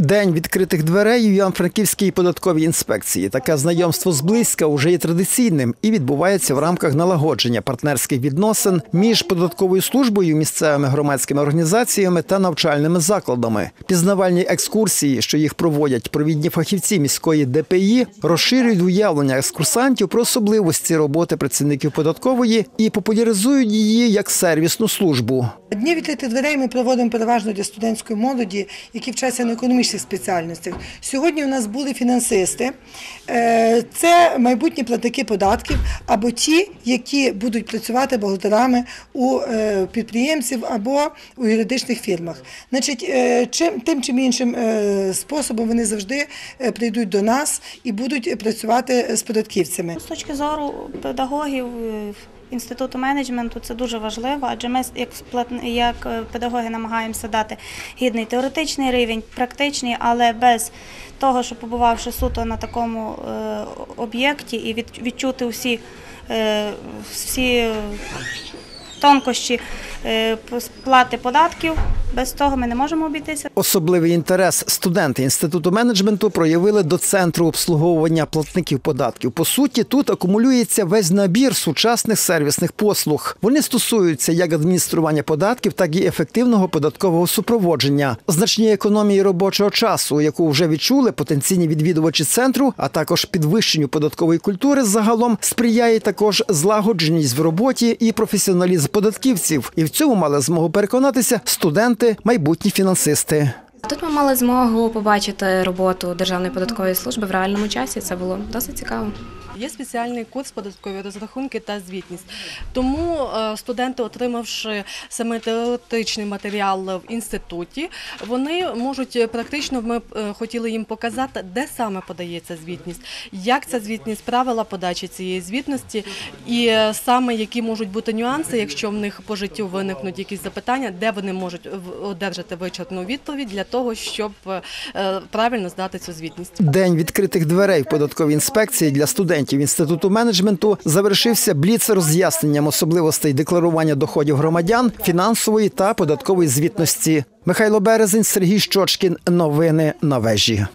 День відкритих дверей у Івано-Франківській податковій інспекції. Таке знайомство зблизька вже є традиційним і відбувається в рамках налагодження партнерських відносин між податковою службою, місцевими громадськими організаціями та навчальними закладами. Пізнавальні екскурсії, що їх проводять провідні фахівці міської ДПІ, розширюють уявлення екскурсантів про особливості роботи працівників податкової і популяризують її як сервісну службу. Дні відкритих дверей ми проводимо переважно для студентської молоді, які вчаться на економічних спеціальностях. Сьогодні у нас були фінансисти, Е, це майбутні платники податків або ті, які будуть працювати бухгалтерами у е, підприємців або у юридичних фірмах. Значить, е, чим тим чи іншим способом вони завжди прийдуть до нас і будуть працювати з податківцями. З точки зору педагогів інституту менеджменту це дуже важливо, адже ми як як е, педагоги намагаємося дати гідний теоретичний рівень, практичний, але без того, що побувавши суто на такому е, об'єкті і від- відчути всі, е, всі тонкощі сплати податків, без того ми не можемо обійтися. Особливий інтерес студенти інституту менеджменту проявили до центру обслуговування платників податків. По суті, тут акумулюється весь набір сучасних сервісних послуг. Вони стосуються як адміністрування податків, так і ефективного податкового супроводження, значні економії робочого часу, яку вже відчули потенційні відвідувачі центру, а також підвищенню податкової культури загалом сприяє також злагодженість в роботі і професіоналізм податківців. І в цьому мали змогу переконатися студенти, майбутні фінансисти. Мали змогу побачити роботу Державної податкової служби в реальному часі. Це було досить цікаво. Є спеціальний курс податкові розрахунки та звітність. Тому е, студенти, отримавши саме теоретичний матеріал в інституті, вони можуть практично ми е, хотіли їм показати, де саме подається звітність, як ця звітність, правила подачі цієї звітності, і е, саме які можуть бути нюанси, якщо в них по життю виникнуть якісь запитання, де вони можуть одержати вичерпну відповідь для того, щоб е, правильно здати цю звітність. День відкритих дверей в податковій інспекції для студентів інституту менеджменту завершився бліц роз'ясненням особливостей декларування доходів громадян, фінансової та податкової звітності. Михайло Березень, Сергій Щочкін. Новини на вежі.